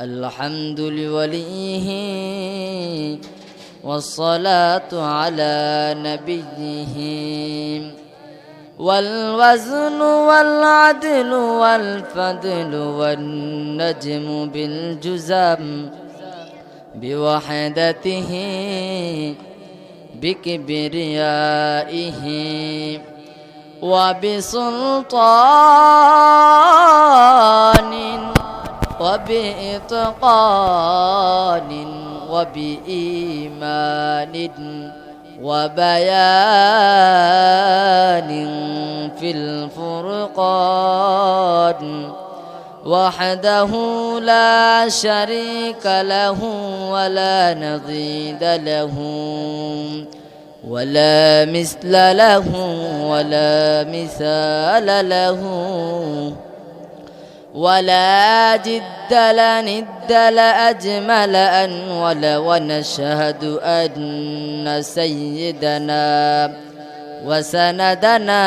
الحمد لوليه والصلاة على نبيه والوزن والعدل والفضل والنجم بالجزم بوحدته بكبريائه وبسلطان وبإتقان وبإيمان وبيان في الفرقان وحده لا شريك له ولا نضيد له ولا مثل له ولا مثال له ولا جد لا ند لا أجمل أن ولا ونشهد أن سيدنا وسندنا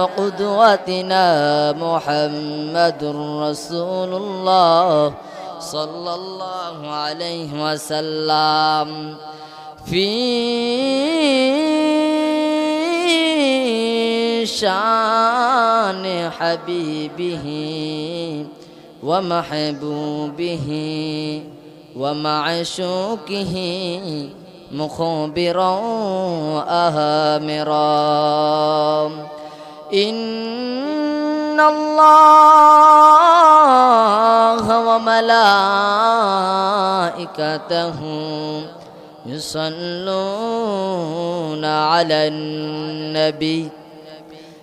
وقدوتنا محمد رسول الله صلى الله عليه وسلم. في شان حبيبه ومحبوبه ومعشوقه مخبرا أهامرا إن الله وملائكته يصلون على النبي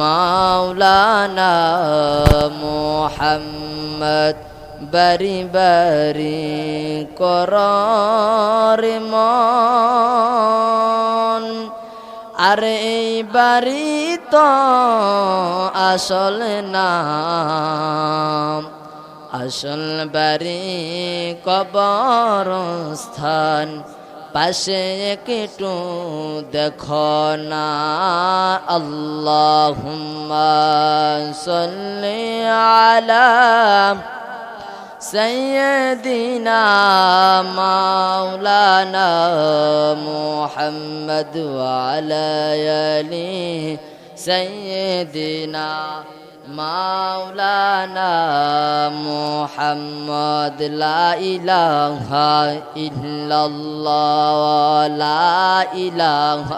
মাওলানা মোহাম্মদ বারি বারি কর মন। আর এই বাড়ি তো আসল না আসল বাড়ি কবর স্থান পাশে একটু দেখো না আল্লাহুম্মা সাল্লি আলা سيدنا مولانا محمد وعلى آله سيدنا مولانا محمد لا إله إلا الله لا إله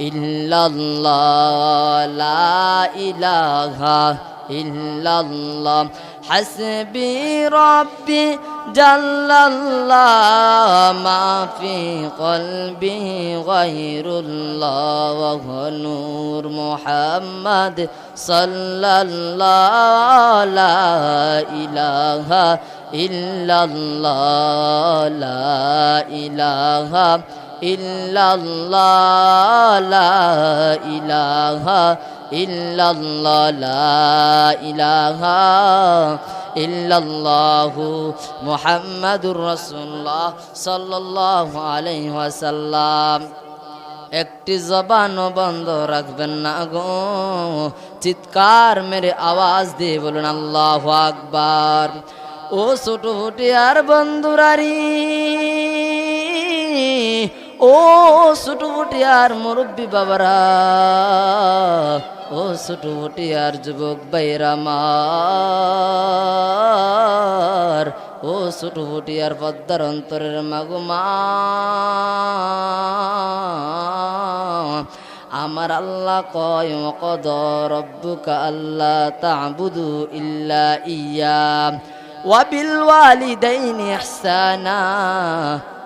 إلا الله لا إله إلا الله. حسبي ربي جل الله ما في قلبي غير الله وهو نور محمد صلى الله لا إله إلا الله لا إله إلا الله لا إله ইল্লাল্লাহ, লা ইলাহা ইল্লাল্লাহু মুহাম্মাদুর রাসূলুল্লাহ সাল্লাল্লাহু আলাইহি ওয়াসাল্লাম। একটি জবানও বন্ধ রাখবেন না গো। চিৎকার মেরে আওয়াজ দিয়ে বলুন, আল্লাহ আকবার। ও ছোট ফুটি আর বন্ধুরারি ও ছোট আর মুরব্বী বাবারা, ও ছোট আর যুবক বাইরা মার ও ছোট আর পদ্মার অন্তরের মাগুমা আমার আল্লাহ কয় কদ রব্বুকা আল্লাহ তাবুদু ইল্লা ইয়া। ওয়াবিল ওয়ালিদাইনি ইহসানা।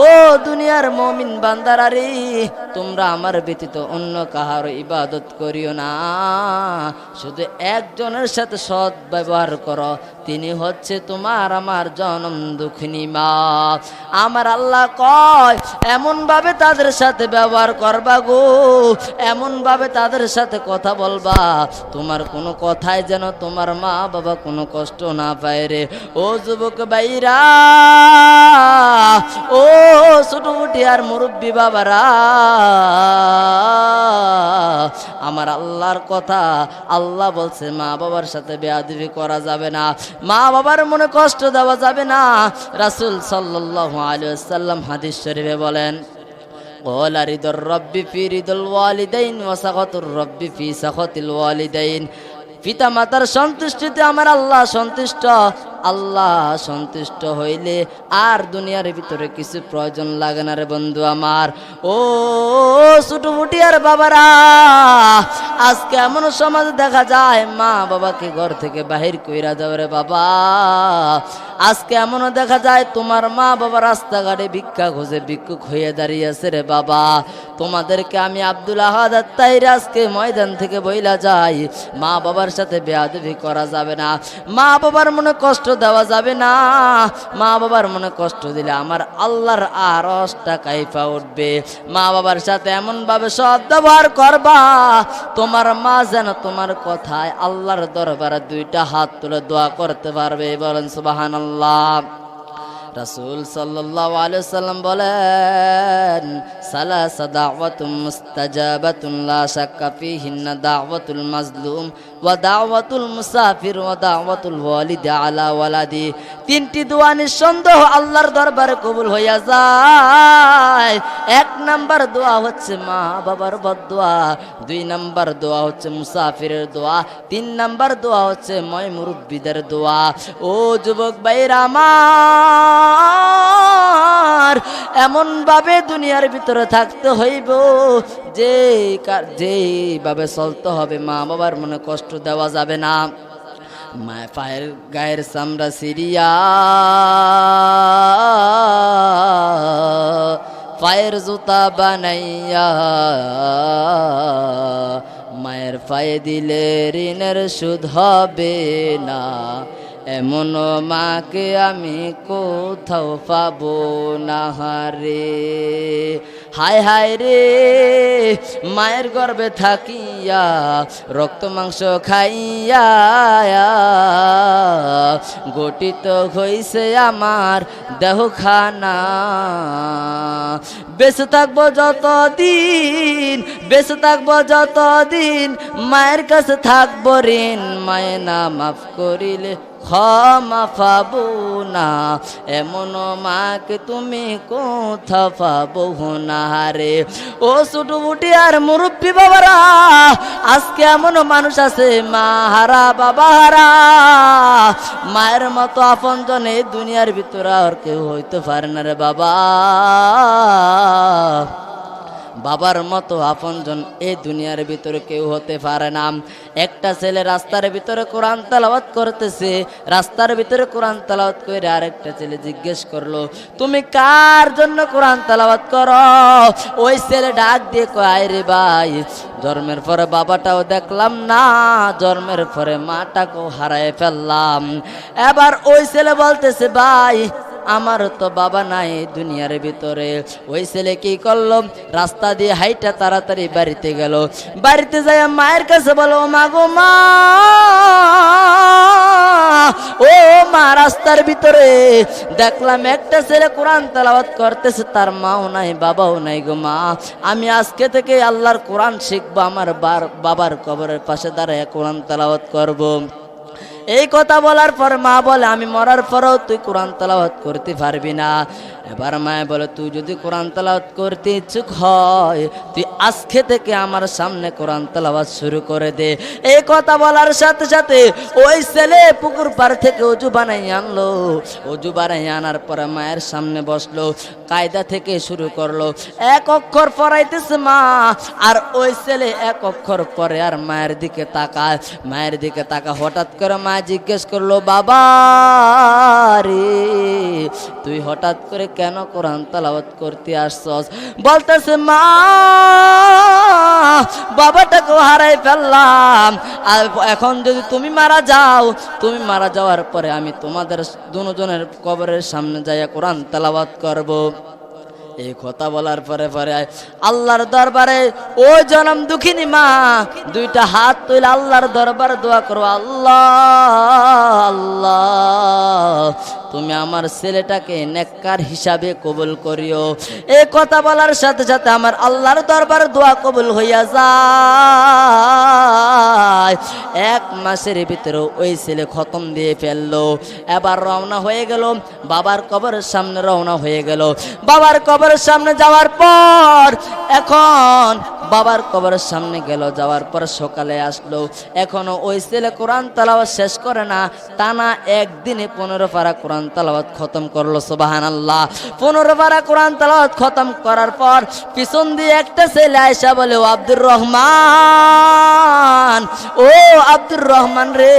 ও দুনিয়ার মমিন বান্দারারে তোমরা আমার ব্যতীত অন্য কাহার ইবাদত করিও না। শুধু একজনের সাথে সৎ ব্যবহার করো, তিনি হচ্ছে তোমার আমার জনম দুঃখিনী মা। আমার আল্লাহ কয়, এমনভাবে তাদের সাথে ব্যবহার করবা গো, এমনভাবে তাদের সাথে কথা বলবা। তোমার কোনো কথায় যেন তোমার মা বাবা কোনো কষ্ট না পায় রে। ও যুবক বাইরা আর মুরব্বী বাবারা আমার আল্লাহর কথা আল্লাহ বলছে মা বাবার সাথে বেয়াদবি করা যাবে না মা বাবার মনে কষ্ট দেওয়া যাবে না রাসুল সাল্লাহ আলিয়াল্লাম হাদিস শরীফে বলেন قال رضا الرب في رضا الوالدين وسخط الرب في سخط الوالدين পিতা মাতার সন্তুষ্টিতে আমার আল্লাহ সন্তুষ্ট আল্লাহ সন্তুষ্ট হইলে আর দুনিয়ার ভিতরে কিছু প্রয়োজন লাগে না রে বন্ধু আমার। ও ছোট আর বাবারা, আজকে এমন সমাজ দেখা যায়, মা বাবাকে ঘর থেকে বাহির কইরা যাও রে বাবা। আজকে এমনও দেখা যায়, তোমার মা বাবা রাস্তাঘাটে ভিক্ষা খোঁজে ভিক্ষুক হয়ে দাঁড়িয়েছে রে বাবা। তোমাদেরকে আমি আব্দুল আহাদ তাইরে আজকে ময়দান থেকে বইলা যাই। মা বাবার সাথে বেয়াদবি করা যাবে না। মা বাবার মনে কষ্ট দেওয়া যাবে না। মা বাবার মনে কষ্ট দিলে আমার আল্লাহর আরসটা কাইফা উঠবে। মা বাবার সাথে এমন ভাবে সৎ ব্যবহার করবা, তোমার মা যেন তোমার কথায় আল্লাহর দরবারে দুইটা হাত তুলে দোয়া করতে পারবে। বলেন সুবাহান আল্লাহ রাসূল সাল্লাম বলেন, সালাসা দাওয়াতুম মুস্তাজাবাতুন, লা শাক্কা ফীহিন্না দাওয়াতুল মাজলুম ওয়া দাওয়াতুল মুসাফির ওয়া দাওয়াতুল ওয়ালিদি আলা ওয়ালাদি। তিনটি দোয়া নিঃসন্দেহ আল্লাহর দরবারে কবুল হইয়া যায়। এক নাম্বার দোয়া হচ্ছে মা বাবার বদোয়া, দুই নাম্বার দোয়া হচ্ছে মুসাফিরের দোয়া, তিন নাম্বার দোয়া হচ্ছে ময় মুরব্বীদের দোয়া। ও যুবক ভাইরা আমার এমন ভাবে দুনিয়ার ভিতরে থাকতে হইব যে কার যেভাবে চলতে হবে, মা বাবার মনে কষ্ট দেওয়া যাবে না। মায় পায়ের গায়ের চামড়া সিরিয়া পায়ের জুতা বানাইয়া মায়ের পায়ে দিলে ঋণের সুদ হবে না। এমন মাকে আমি কোথাও পাবো না, হারে। হায় হায় রে, মায়ের গর্বে থাকিয়া, রক্ত, মাংস খাইয়া, গঠিত হইছে আমার দেহখানা। বেঁচে থাকব যতদিন, বেঁচে থাকব যতদিন, মায়ের কাছে থাকব ঋণ। মায়ে না মাফ করিলে ক্ষমা পাবো না। এমন মাকে তুমি কোথা পাবো না রে? ও ছোটো বুটি আর মুরব্বী বাবারা, আজকে এমন মানুষ আছে মা হারা বাবা হারা মায়ের মতো আপন জন দুনিয়ার ভিতরে আর কেউ হইতে পারে না রে বাবা। বাবার মতো আপনজন এই দুনিয়ার ভিতরে কেউ হতে পারে না। একটা ছেলে রাস্তার ভিতরে কোরআন তালাওয়াত করতেছে, রাস্তার ভিতরে কোরআন তালাওয়াত করে আরেকটা ছেলে জিজ্ঞেস করল, তুমি কার জন্য কোরআন তালাওয়াত করো? ওই ছেলে ডাক দিয়ে কয় রে ভাই, জন্মের পরে বাবাটাও দেখলাম না, জন্মের পরে মাটাকেও হারায় ফেললাম। এবার ওই ছেলে বলতেছে, ভাই আমার তো বাবা নাই দুনিয়ার ভিতরে। ওই ছেলে কি করল? রাস্তা দিয়ে হাইটা তাড়াতাড়ি বাড়িতে গেল। বাড়িতে যাই মায়ের কাছে বলো, মা গো মা, ও মা, রাস্তার ভিতরে। দেখলাম একটা ছেলে কোরআন তেলাওয়াত করতেছে, তার মাও নাই, বাবাও নাই গো মা। আমি আজকে থেকে আল্লাহর কোরআন শিখব, আমার বার, বাবার কবরের পাশে দাঁড়ায় কোরআন তেলাওয়াত করব। এই কথা বলার পর মা বলে, আমি মরার পরেও তুই কোরআন তালাওয়াত করতে পারবি না। এবার মায় বলে, তুই যদি কোরআন তালাওয়াত করতে ইচ্ছুক হয়, তুই আজকে থেকে আমার সামনে কোরআন তালাওয়াত শুরু করে দে। এই কথা বলার সাথে সাথে ওই ছেলে পুকুর পাড় থেকে অজু বানাই আনলো। অজু বানাই আনার পরে মায়ের সামনে বসল, কায়দা থেকে শুরু করল। এক অক্ষর পড়াইতেছে মা, আর ওই ছেলে এক অক্ষর পরে আর মায়ের দিকে তাকায়। মায়ের দিকে তাকা হঠাৎ করে মা জিজ্ঞেস করল, বাবা রে, তুই হঠাৎ করে কেন কোরআন তালাওয়াত করতে আসছস? বলতেছে, মা, বাবাটাকেও হারাই ফেললাম। আর এখন যদি তুমি মারা যাও, তুমি মারা যাওয়ার পরে আমি তোমাদের দুজনের কবরের সামনে যাইয়া কোরআন তালাওয়াত করব। এই কথা বলার পরে পরে আল্লাহর দরবারে, ও জনম দুঃখিনী মা, দুইটা হাত তুলে আল্লাহর দরবার দোয়া করো, আল্লাহ আল্লাহ। তুমি আমার ছেলেটাকে নেককার হিসাবে কবুল করিও। এই কথা বলার সাথে সাথে আমার আল্লাহর দরবারে দোয়া কবুল হইয়া যায়। এক মাসের ভিতরে ওই ছেলে খতম দিয়ে ফেলল। এবার রওনা হয়ে গেল, বাবার কবরের সামনে রওনা হয়ে গেল। বাবার কবরের সামনে যাওয়ার পর, এখন বাবার কবরের সামনে গেল, যাওয়ার পর সকালে আসলো। এখনও ওই ছেলে কোরআন তালাওয়াত শেষ করে না, টানা একদিনে পনেরো পারা কোরআন তালাওয়াত খতম করল সোবাহান আল্লাহ পনেরো কোরআন তালাওয়াত খতম করার পর পিছন দিয়ে একটা ছেলে আয়সা বলে, ও আব্দুর রহমান, ও আব্দুর রহমান রে,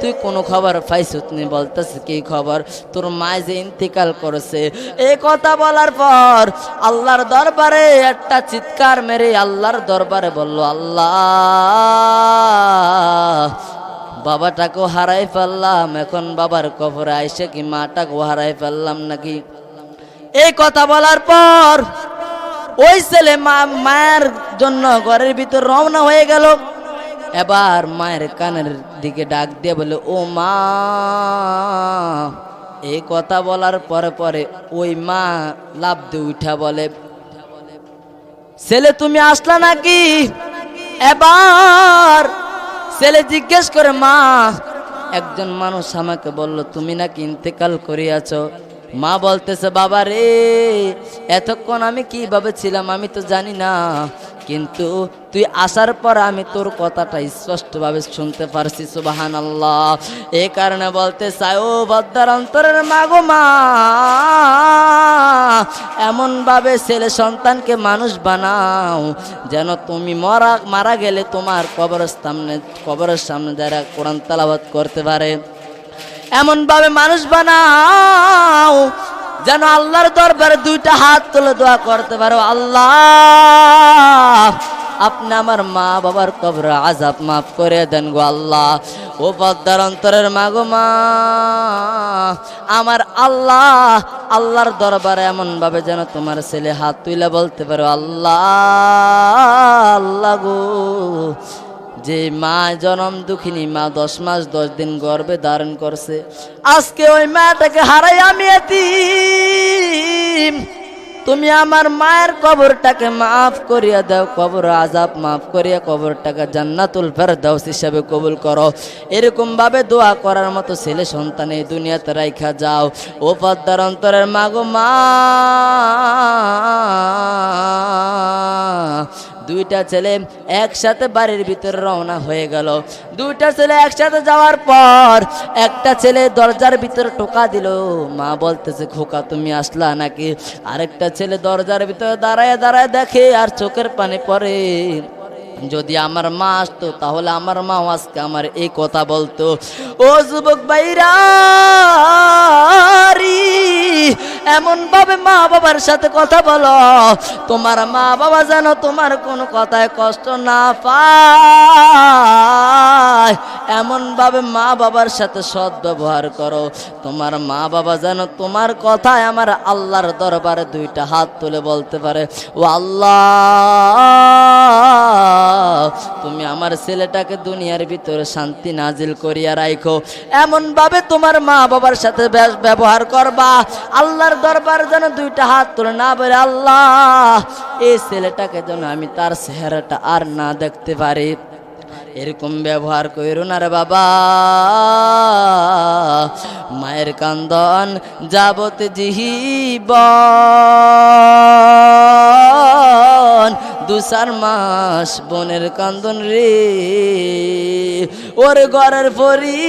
তুই কোনো খবর পাইছত নি? বলতেছে, কি খবর? তোর মা যে ইন্তিকাল করেছে। এ কথা বলার পর আল্লাহর দরবারে একটা চিৎকার মেরে আল্লাহর দরবারে বলল, আল্লাহ বাবাটাকেও হারাই ফেললাম, এখন বাবার কবরে আইসে কি মাটাকেও হারাই ফেললাম নাকি? এই কথা বলার পর ওই ছেলে মা, মায়ের জন্য ঘরের ভিতর রওনা হয়ে গেল। এবার মায়ের কানের দিকে ডাক দিয়ে বলে, ও মা। এই কথা বলার পরে পরে ওই মা লাভ দিয়ে উঠা বলে, ছেলে, তুমি আসলা নাকি? এবার ছেলে জিজ্ঞেস করে, মা, একজন মানুষ আমাকে বলল, তুমি নাকি ইন্তেকাল করিয়াছ? মা বলতেছে বাবা রে এতক্ষণ আমি কীভাবে ছিলাম আমি তো জানি না। কিন্তু তুই আসার পর আমি তোর কথাটা স্পষ্টভাবে শুনতে পারছি সুবাহান আল্লাহ এই কারণে বলতে চাই, ও বদ্দার অন্তরের মাগো মা এমন ভাবে ছেলে সন্তানকে মানুষ বানাও, যেন তুমি মরা, মারা গেলে তোমার কবরের সামনে কবরের সামনে যারা কোরআন তালাবাদ করতে পারে এমন ভাবে মানুষ বানাও যেন আল্লাহর দরবারে দুইটা হাত তুলে দোয়া করতে পারো। আল্লাহ, আপনি আমার মা বাবার কবর আজাব মাফ করে দেন গো আল্লাহ। ও পদ্মার অন্তরের মা গো মা, আমার আল্লাহ, আল্লাহর দরবারে এমন ভাবে যেন তোমার ছেলে হাত তুলে বলতে পারো, আল্লাহ আল্লাহ গো। যে মা জনম দুঃখিনী, মা দশ মাস দশ দিন গর্বে ধারণ করছে। আজকে ওই মাটাকে হারাই আমি তুমি আমার মায়ের কবরটাকে মাফ করিয়া দাও, কবর আজাব মাফ করিয়া কবরটাকে জান্নাতুল ফেরদাউস হিসাবে কবুল করো। এরকম ভাবে দোয়া করার মতো ছেলে সন্তান এই দুনিয়াতে রাইখা যাও। ও পদ্মার অন্তরের মাগো মা। দুইটা ছেলে একসাথে বাড়ির ভিতরে রওনা হয়ে গেল। দুইটা ছেলে একসাথে যাওয়ার পর একটা ছেলে দরজার ভিতরে টোকা দিল। মা বলতেছে, খোকা, তুমি আসলা নাকি? আরেকটা ছেলে দরজার ভিতরে দাঁড়ায় দাঁড়ায় দেখে আর চোখের পানি পড়ে। যদি আমার মা আসতো, তাহলে আমার মা আজকে আমার এই কথা বলতো। ও যুবক ভাইরা এমন ভাবে মা বাবার সাথে কথা বলো। তোমার মা বাবা যেন তোমার কোনো কথায় কষ্ট না পায়। এমন ভাবে মা বাবার সাথে সৎ ব্যবহার করো। তোমার মা বাবা যেন তোমার কথায় আমার আল্লাহর দরবারে দুইটা হাত তুলে বলতে পারে, ও আল্লাহ, তুমি আমার ছেলেটাকে দুনিয়ার ভিতরে শান্তি নাজিল করিয়া রাখো এমন ভাবে তোমার মা বাবার সাথে ব্য- ব্যবহার করবা। আল্লাহর দরবার যেন দুইটা হাত তুলে না বলে, আল্লাহ, এই ছেলেটাকে যেন আমি তার চেহারাটা আর না দেখতে পারি। এরকম ব্যবহার করো না রে বাবা। মায়ের কান্দন যাবত জীবন দু চার মাস বোনের কান্দন রে। ওর ঘরের পরি,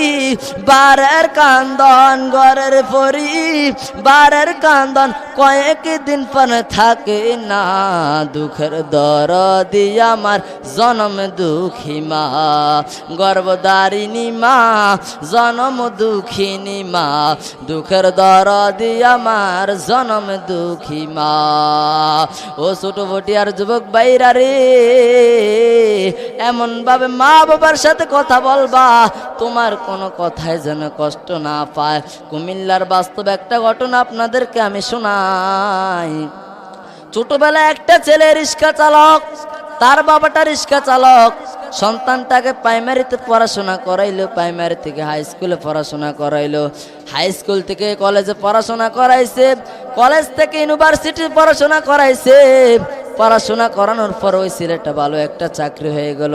বারের কান্দন, ঘরের পরি, বারের কান্দন। কয়েক দিন পর থাকে না দুঃখের দর দিয়ে আমার, জনম দুঃখী মা। গর্ভদারিণী মা, জনম দুঃখিনী মা। দুঃখের দর দিয়ে আমার, জনম দুঃখী মা। ও ছোট আর যুবক বাইরা রে। এমন ভাবে মা বাবার সাথে কথা বলবা, তোমার কোনো কথায় যেন কষ্ট না পায়। কুমিল্লার বাস্তব একটা ঘটনা আপনাদেরকে আমি শোনাই। ছোটবেলায় একটা ছেলে রিক্সা চালক তার বাবাটা রিক্সা চালক। সন্তানটাকে প্রাইমারিতে পড়াশোনা করাইলো প্রাইমারি থেকে হাই স্কুলে পড়াশোনা করাইলো। হাই স্কুল থেকে কলেজে পড়াশোনা করাইছে কলেজ থেকে ইউনিভার্সিটি পড়াশোনা করাইছে। পড়াশোনা করানোর পর ওই ছেলেটা ভালো একটা চাকরি হয়ে গেল।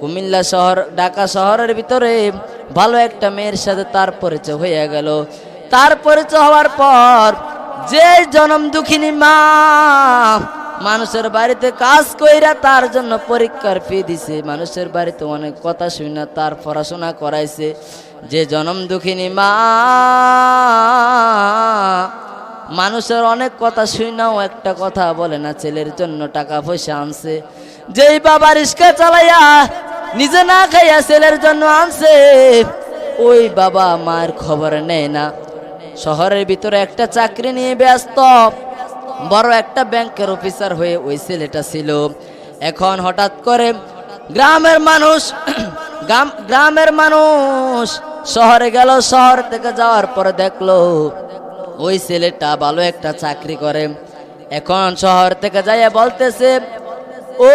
কুমিল্লা শহর, ঢাকা শহরের ভিতরে ভালো একটা মেয়ের সাথে তার পরিচয় হয়ে গেল। তার পরিচয় হওয়ার পর যে জনম দুঃখিনী মা মানুষের বাড়িতে কাজ কইরা তার জন্য পরীক্ষার ফি দিছে। মানুষের বাড়িতে অনেক কথা শুনে তার পড়াশোনা করাইছে। যে জনম দুঃখিনী মা, মানুষের অনেক কথা শুনাও একটা কথা বলে না, ছেলের জন্য টাকা পয়সা আনছে। যেই বাবা রিস্কা চালাইয়া নিজে না খাইয়া ছেলের জন্য আনছে, ওই বাবা মায়ের খবর নেয় না। শহরের ভিতরে একটা চাকরি নিয়ে ব্যস্ত। বড় একটা ব্যাংকের অফিসার হয়ে ওই ছেলেটা ছিল। এখন হঠাৎ করে গ্রামের মানুষ, গ্রাম- গ্রামের মানুষ শহরে গেল, শহর থেকে যাওয়ার পরে দেখল ওই ছেলেটা ভালো একটা চাকরি করে। এখন শহর থেকে যাইয়া বলতেছে, ও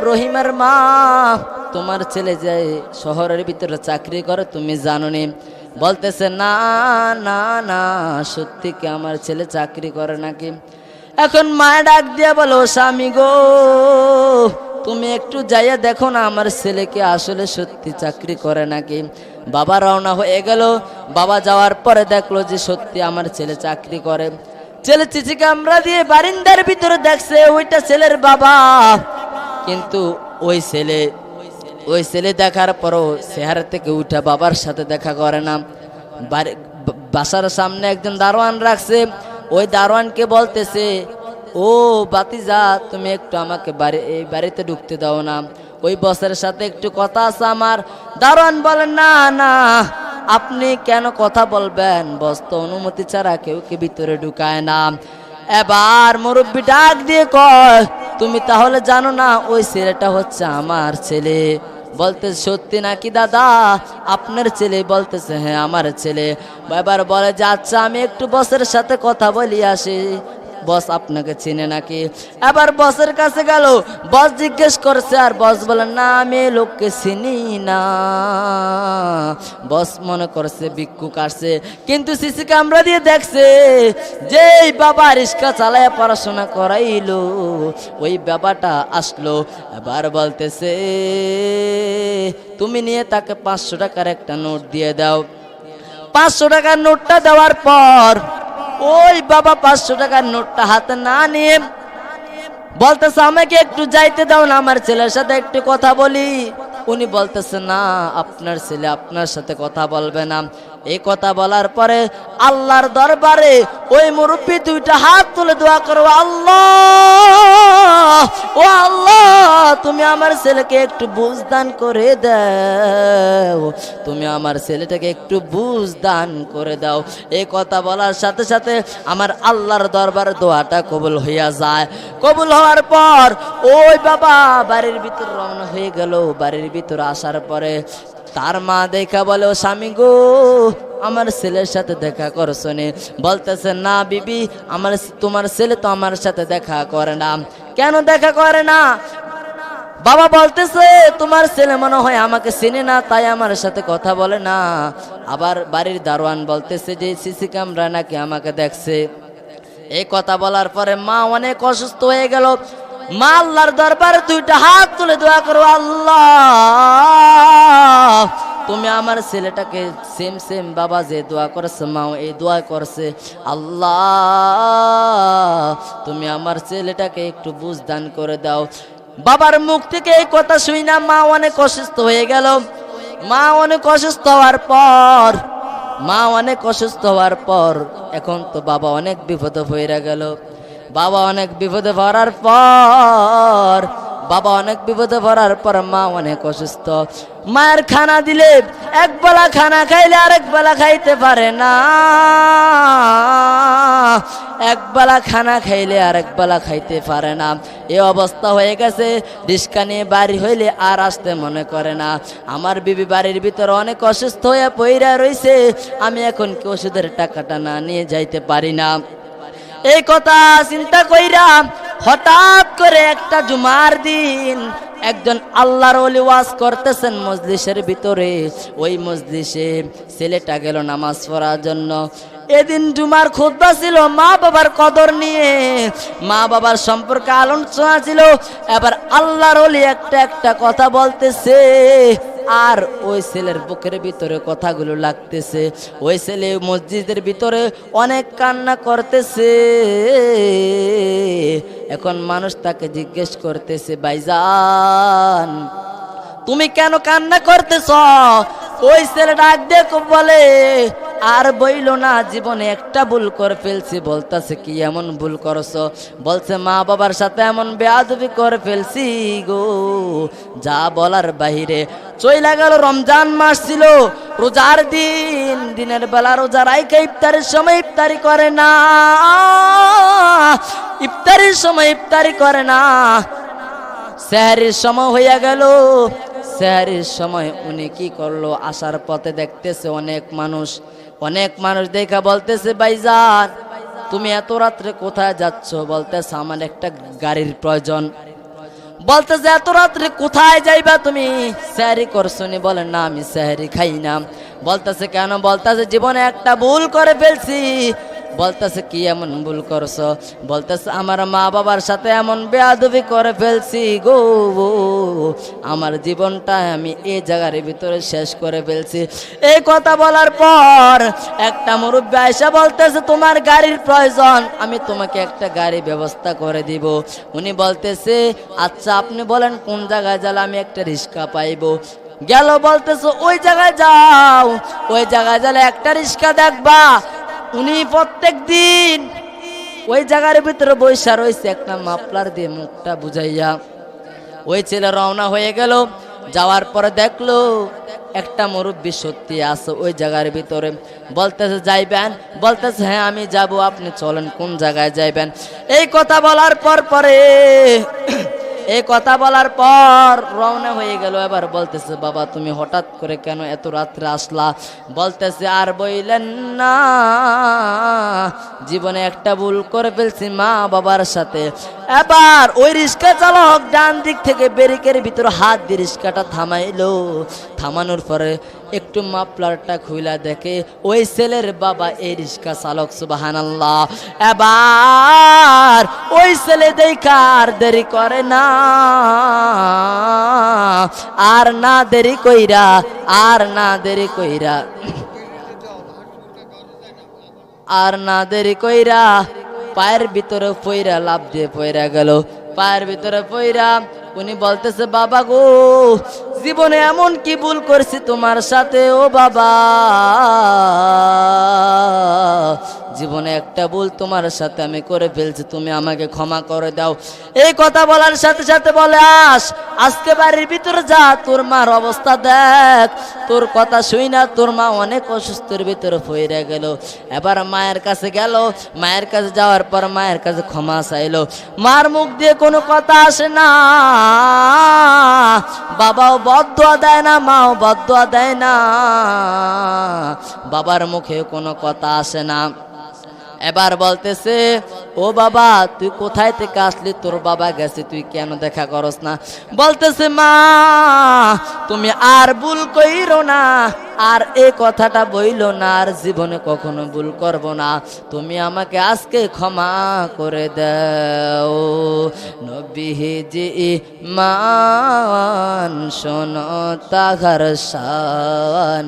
রহিমার মা, তোমার ছেলে যে শহরের ভিতরে চাকরি করে, তুমি জানো নি বলতেছে, না না না, সত্যি কি আমার ছেলে চাকরি করে নাকি? এখন মায়া ডাক দিয়া বলো স্বামী গো, তুমি একটু যাইয়া দেখো না আমার ছেলেকে আসলে সত্যি চাকরি করে নাকি? বাবা রওনা হয়ে গেল। বাবা যাওয়ার পরে দেখল যে সত্যি আমার ছেলে চাকরি করে। ছেলে চিচি কামরা দিয়ে বারিন্দার ভিতরে দেখছে, ওইটা ছেলের বাবা। কিন্তু ওই ছেলে ওই ছেলে দেখার পরও সেহার থেকে উঠে বাবার সাথে দেখা করে না। বাসার সামনে একজন দারোয়ান রাখছে, ওই দারোয়ানকে বলতেছে, ও বাতিজা, তুমি একটু আমাকে বাড়ি, এই বাড়িতে ঢুকতে দাও না। ওই বসের সাথে একটু কথা আছে আমার। দারোয়ান বলেন না না, আপনি কেন কথা বলবেন? বস তো অনুমতি ছাড়া কেউ কে ভিতরে ঢুকায় না। এবার মুরব্বী ডাক দিয়ে কয়, তুমি তাহলে জানো না, ওই ছেলেটা হচ্ছে আমার ছেলে। বলতে সত্যি নাকি দাদা? আপনার ছেলে, বলতেছে হ্যাঁ আমার ছেলে। এবার বলে, যে আচ্ছা আমি একটু বসের সাথে কথা বলি আসি। বস আপনাকে চিনে নাকি? এবার বসের কাছে গেল, বস জিজ্ঞেস করছে, আর বস বলে, না, আমি লোককে চিনি না। বস মনে করছে, ভিক্ষুক আসছে। কিন্তু সিসি ক্যামেরা দিয়ে দেখছে, যেই বাবা রিক্সা চালায়, পড়াশোনা করাইল, ওই বাবাটা আসলো। এবার বলতেছে, তুমি নিয়ে তাকে পাঁচশো টাকার একটা নোট দিয়ে দাও। পাঁচশো টাকার নোটটা দেওয়ার পর ওই বাবা পাঁচশো টাকার নোটটা হাতে না নিয়ে বলতেছে, আমাকে একটু যাইতে দাও না, আমার ছেলের সাথে একটু কথা বলি। উনি বলতেছে, না, আপনার ছেলে আপনার সাথে কথা বলবে না। এই কথা বলার পরে আল্লাহর দরবারে ওই মুরব্বী দুইটা হাত তুলে দোয়া করো, আল্লাহ! আল্লাহ তুমি আমার ছেলেকে একটু বুঝ দান করে দাও। তুমি আমার ছেলেটাকে একটু বুঝ দান করে দাও। এই কথা বলার সাথে সাথে আমার আল্লাহর দরবারে দোয়াটা কবুল হইয়া যায়। কবুল হওয়ার পর ওই বাবা বাড়ির ভিতর রওনা হয়ে গেল। বাড়ির ভিতর আসার পরে তার মা দেখা বলে, ও স্বামী গো, আমার ছেলের সাথে দেখা করছ নে। বলতেছে, না বিবি, আমার তোমার ছেলে তো আমার সাথে দেখা করে না। কেন দেখা করে না? বাবা বলতেছে, তোমার ছেলে মনে হয় আমাকে চিনে না, তাই আমার সাথে কথা বলে না। আবার বাড়ির দারোয়ান বলতেছে যে, সিসি ক্যামেরা নাকি আমাকে দেখছে। এই কথা বলার পরে মা অনেক অসুস্থ হয়ে গেল। মা আল্লাহর দরবারে দুইটা হাত তুলে দোয়া করো, আল্লাহ, তুমি আমার ছেলেটাকে সেম সেম বাবা যে দোয়া করেছে, মাও এই দোয়া করছে। আল্লাহ, তুমি আমার ছেলেটাকে একটু বুঝ দান করে দাও। বাবার মুখ থেকে এই কথা শুই না, মা অনেক অসুস্থ হয়ে গেল। মা অনেক অসুস্থ হওয়ার পর, মা অনেক অসুস্থ হওয়ার পর, এখন তো বাবা অনেক বিপদে হয়ে গেল। বাবা অনেক বিপদে পড়ার পর বাবা অনেক বিপদে পড়ার পর মা অনেক অসুস্থ। মায়ের খানা দিলে এক বেলা খানা খাইলে আরেক বেলা খাইতে পারে না। এক বেলা খানা খাইলে আরেক বেলা খাইতে পারে না। এ অবস্থা হয়ে গেছে, রিস্কা নিয়ে বাড়ি হইলে আর আসতে মনে করে না। আমার বিবি বাড়ির ভিতরে অনেক অসুস্থ হয়ে পইরা রইছে, আমি এখন কি ওষুধের টাকাটা না নিয়ে যাইতে পারি না। এই কথা চিন্তা কইরা হঠাৎ করে একটা জুমার দিন একজন আল্লাহর অলি ওয়াজ করতেছেন মজলিসের ভিতরে। ওই মজলিসে ছেলেটা গেল নামাজ পড়ার জন্য। এদিন জুমার খুদ্া ছিল মা বাবার কদর নিয়ে। মা বাবার সম্পর্কে আলোচনা ছিল। এবার আল্লাহর ওলি একটা একটা কথা বলতেছে। আর ওই ছেলের বুকের ভিতরে কথাগুলো লাগতেছে। ওই ছেলে মসজিদের ভিতরে অনেক কান্না করতেছে। এখন মানুষ তাকে জিজ্ঞেস করতেছে বাইজান তুমি কেন কান্না করতেছ? ওই ছেলে ডাক দেখো বলে, আর বইল না, জীবনে একটা ভুল করে ফেলছি। বলতেছে, কি এমন ভুল করছ? বলছে, মা বাবার সাথে এমন বেয়াদবি করে ফেলছি গো। যা বলার বাহিরে চইলা গেল, রমজান মাস ছিল, রোজার দিন, দিনের বেলা রোজা রাইকে ইফতারের সময় ইফতারি করে না। ইফতারির সময় ইফতারি করে না। স্যারের সময় হইয়া গেল স্যারের সময় উনি কি করল? আসার পথে দেখতেছে অনেক মানুষ। অনেক মানুষ দেখা বলতেছে, ভাইজান, তুমি এত রাত্রে কোথায় যাচ্ছ? বলতেছে, আমার একটা গাড়ির প্রয়োজন। বলতেছে, এত রাত্রে কোথায় যাইবা তুমি? স্যারি করছনি বলে, না, আমি স্যারি খাই না। বলতেছে, কেন? বলতেছে, জীবনে একটা ভুল করে ফেলছি। বলতেছে, কি এমন ভুল করছ? বলতেছে, আমার মা বাবার সাথে এমন বেয়াদবি করে ফেলছি গো আমার জীবনটা আমি এই জায়গার ভিতরে শেষ করে ফেলছি। এই কথা বলার পর একটা মুরব্বী আয়সা বলতেছে, তোমার গাড়ির প্রয়োজন, আমি তোমাকে একটা গাড়ি ব্যবস্থা করে দিব। উনি বলতেছে আচ্ছা আপনি বলেন, কোন জায়গায় গেলে আমি একটা রিক্সা পাইবো? গেল বলতেছে, ওই জায়গায় যাও, ওই জায়গায় গেলে একটা রিক্সা দেখবা। উনি প্রত্যেক দিন ওই জায়গার ভিতরে বৈশা রয়েছে একটা মাপলার দিয়ে মুখটা বুঝাইয়া। ওই ছেলে রওনা হয়ে গেল, যাওয়ার পরে দেখল একটা মুরব্বী সত্যি আছে ওই জায়গার ভিতরে। বলতেছে, যাইবেন? বলতেছে হ্যাঁ আমি যাব, আপনি চলেন, কোন জায়গায় যাইবেন? এই কথা বলার পর পরে এই কথা বলার পর রওনা হয়ে গেল, এবার বলতেছে, বাবা, তুমি হঠাৎ করে কেন এত রাত্রে আসলা? বলতেছে, আর বইলেন না, জীবনে একটা ভুল করে ফেলছি মা বাবার সাথে। এবার ওই রিক্সা চালক ডান দিক থেকে ব্রেকের ভিতর হাত দিয়ে রিক্সাটা থামাইলো। থামানোর পরে একটু মাপলারটা খুইলা দেখে ওই ছেলের বাবা এই রিক্সা চালক সুবাহান আল্লাহ এবার ওই ছেলে দেখা আর দেরি করে না। আর না দেরি কইরা, আর না দেরি কইরা, আর না দেরি কইরা পায়ের ভিতরে পইরা লাভ দিয়ে পইরা গেল। পায়ের ভিতরে পইরা উনি বলতেছে বাবা গো জীবনে এমন কি ভুল করছি তোমার সাথে? ও বাবা। জীবনে একটা ভুল তোমার সাথে আমি করে ফেলছি, তুমি আমাকে ক্ষমা করে দাও। এই কথা বলার সাথে সাথে বলে, আস, আজকে বাড়ির ভিতরে যা, তোর মার অবস্থা দেখ। তোর কথা শুই না, তোর মা অনেক অসুস্থের ভিতরে পড়ে গেল। এবার মায়ের কাছে গেল, মায়ের কাছে যাওয়ার পর মায়ের কাছে ক্ষমা চাইলো। মার মুখ দিয়ে কোনো কথা আসে না। বাবাও বদুয়া দেয় না মাও বদয়া দেয় না। বাবার মুখে কোনো কথা আসে না। এবার বলতেছে, ও বাবা, তুই কোথায় থেকে আসলি? তোর বাবা গেছে, তুই কেন দেখা করস না? বলতেছে, মা, তুমি আর ভুল কইরো না, আর এই কথাটা বইল না, আর জীবনে কখনো ভুল করব না। তুমি আমাকে আজকে ক্ষমা করে দাও। নবীজি মান শোনো, তাহার শান।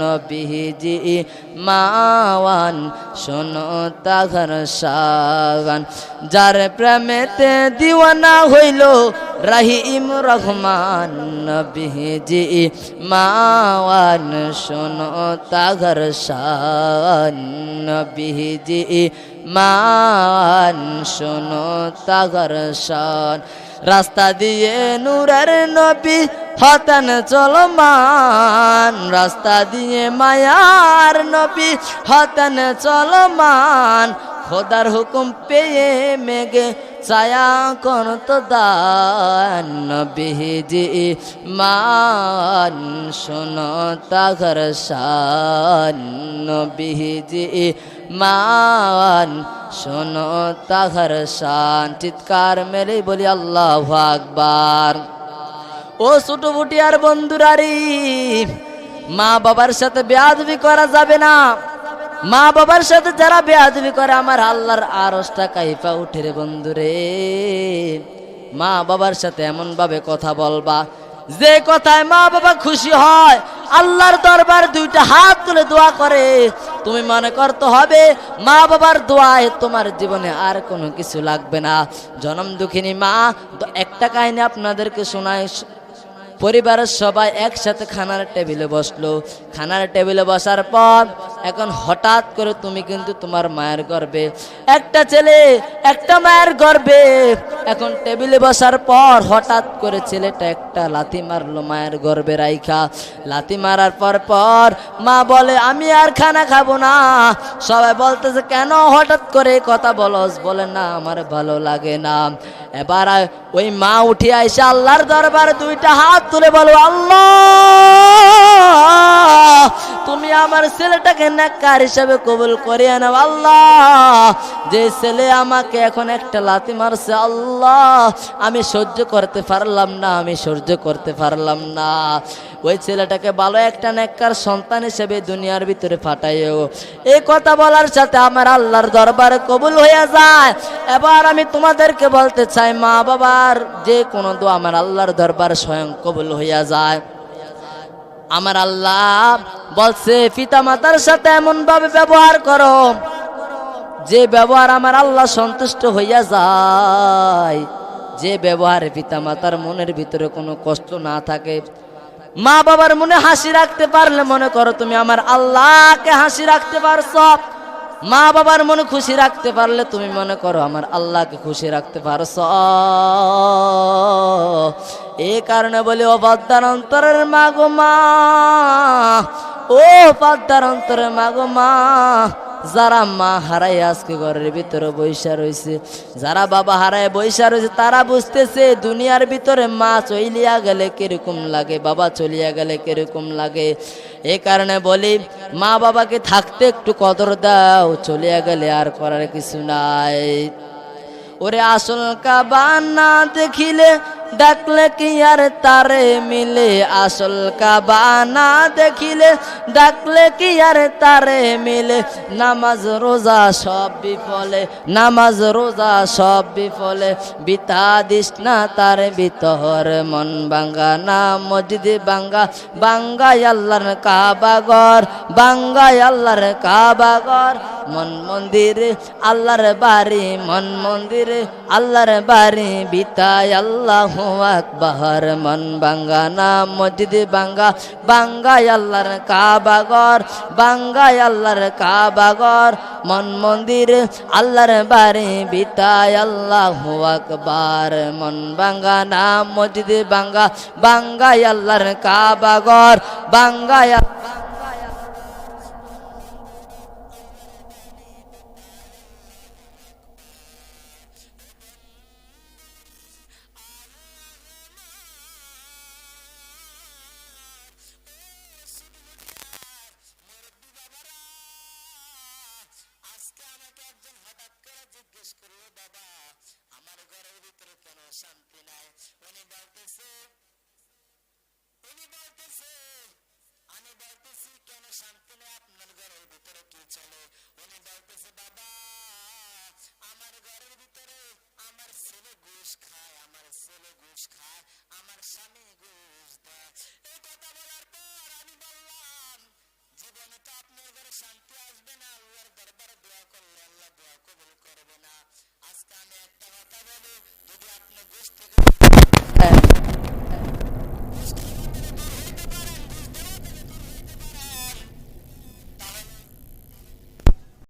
নবীজি মাওয়ান শোনো তাহার সাগান যার প্রেমেতে দিওয়ানা হইল রাহিম রহমান নবীজি। মাওয়ান শোনো তাহার শান নবীজি। মান শোনো তাহার শান রাস্তা দিয়ে নূরের নবী হতেন চলমান। রাস্তা দিয়ে মায়ার নবী হতেন চলমান। খোদার হুকুম পেয়ে মেঘে ছায়া কোন তো দান। নবীজি মান, শোনো তাঘর শান। নবীজি মান, শোনো তাহার শান, চিৎকার মেরে বলি আল্লাহ আকবার। ও ছোট বুটিয়ার বন্ধুরারি, মা বাবার সাথে বেয়াদবি করা যাবে না। মা বাবার সাথে যারা বেয়াদবি করে, আমার আল্লাহর আরসটা কাইফা উঠে রে বন্ধুরে। মা বাবার সাথে এমন ভাবে কথা বলবা যে কথায় মা বাবা খুশি হয়, আল্লাহর দরবার দুইটা হাত তুলে দোয়া করে। তুমি মনে করতে হবে, মা বাবার দোয়ায় তোমার জীবনে আর কোনো কিছু লাগবে না। জনম দুঃখিনী মা, একটা কাহিনী আপনাদেরকে শোনায় পরিবারের সবাই একসাথে খানার টেবিলে বসল। খানার টেবিলে বসার পর এখন হঠাৎ করে তুমি কিন্তু তোমার মায়ের গর্বে। একটা ছেলে, একটা মায়ের গর্বে। এখন টেবিলে বসার পর হঠাৎ করে ছেলেটা একটা লাথি মারলো মায়ের গর্বে রাইখা। লাথি মারার পর পর মা বলে, আমি আর খানা খাব না। সবাই বলতেছে, কেন হঠাৎ করে কথা বলস? বলে, না, আমার ভালো লাগে না। এবার ওই মা উঠে আইসা আল্লাহর দরবারে দুইটা হাত তুলে বলো, আল্লাহ, তুমি আমার ছেলেটাকে নাকার হিসাবে কবুল করিয়ে নাও, আল্লাহ। যে ছেলে আমাকে এখন একটা লাথি মারছে, আল্লাহ, আমি সহ্য করতে পারলাম না, আমি সহ্য করতে পারলাম না। ওই ছেলেটাকে ভালো একটা নেককার সন্তান হিসেবে দুনিয়ার ভিতরে ফাটাইও। এই কথা বলার সাথে আমার আল্লাহর দরবারে কবুল হয়ে যায়। এবার আমি তোমাদেরকে বলতে চাই, মা বাবার যে কোনো দোয়া আমার আল্লাহর দরবারে স্বয়ং কবুল হইয়া যায়। আমার আল্লাহ বলছে পিতা মাতার সাথে এমন ভাবে ব্যবহার করো, যে ব্যবহার আমার আল্লাহ সন্তুষ্ট হইয়া যায়। যে ব্যবহারে পিতা মাতার মনের ভিতরে কোনো কষ্ট না থাকে মা বাবার মনে হাসি রাখতে পারলে মনে করো তুমি আমার আল্লাহকে হাসি রাখতে পারছ। মা বাবার মনে খুশি রাখতে পারলে তুমি মনে করো আমার আল্লাহকে খুশি রাখতে পারছ। এই কারণে বলি, ও পদ্মার অন্তরের মা গো মা, ও পদ্মার অন্তরের মা গো মা যারা মা হারাই আজকে ঘরের ভিতরে বৈশা রয়েছে যারা বাবা হারায় বৈশা রয়েছে তারা বুঝতেছে দুনিয়ার ভিতরে মা চলিয়া গেলে কীরকম লাগে, বাবা চলিয়া গেলে কীরকম লাগে। এই কারণে বলি, মা বাবাকে থাকতে একটু কদর দাও, চলিয়া গেলে আর করার কিছু নাই। ওরে আসল কাবা না দেখিলে ডাকলে কি আর তারে মিলে? আসল কাবানা দেখিলে ডাকলে কি আর তারে মিলে? নামাজ, রোজা সব বিফলে, নামাজ, রোজা সব বিফলে। বিতা দিস না তার ভিতর, মন বাঙ্গা না মসজিদে বাঙ্গা বাঙ্গাই আল্লাহর কাবাগর বাঙ্গাই আল্লাহর কাবাগর মন মন্দিরে, আল্লাহর বাড়ি, মন মন্দিরে, আল্লাহর বাড়ি বিতায় আল্লাহ আকবর মন বাঙ্গা, না মসজিদে বাঙ্গা। বাঙ্গাই আল্লাহর কাবাগর বাঙ্গাই আল্লাহর কাবাগর মন মন্দিরে আল্লাহর বাড়ি বিতায় আল্লাহ আকবর মন বাঙ্গা, না মসজিদে বাঙ্গা। বাঙ্গাই আল্লাহর কাবাগর বাঙ্গাই আজকে করবে